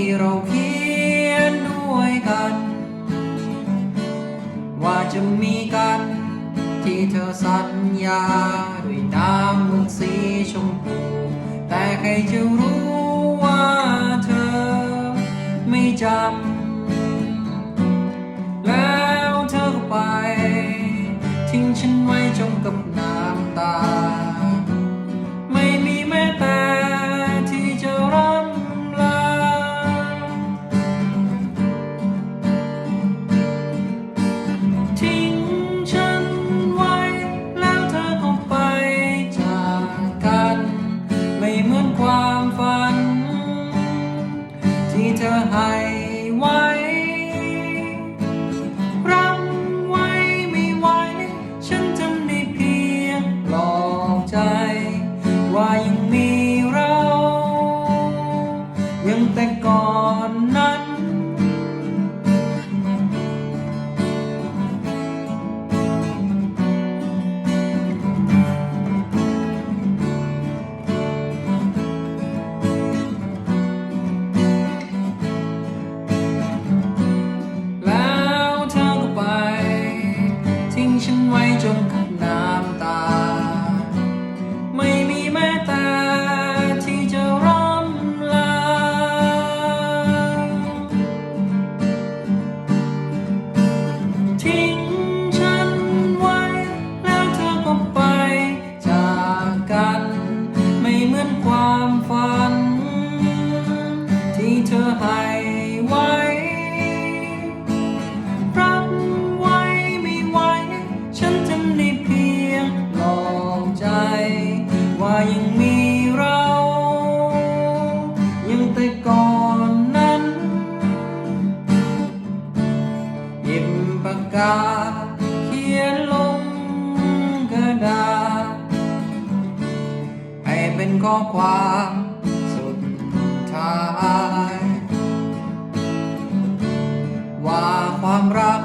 ที่เราเขียนด้วยกัน ว่าจะมีกัน ที่เธอสัญญา ด้วยน้ำมึกสีชมพู แต่ใครจะรู้ ให้ไว้รับไว้ไม่ไหวฉันทำได้เพียงปลอบใจ ว่ายังมีเรา ยังแต่ก่อน ฉันไว้จมกับน้ำตา ไม่มีแม้แต่ที่จะร่ำลา ทิ้งฉันไว้ แล้วเธอก็ไปจากกัน ไม่เหมือนความฝัน ที่เธอให้ ปากกา เขียนลงกระดาษให้เป็นข้อความสุดท้าย ว่าความรัก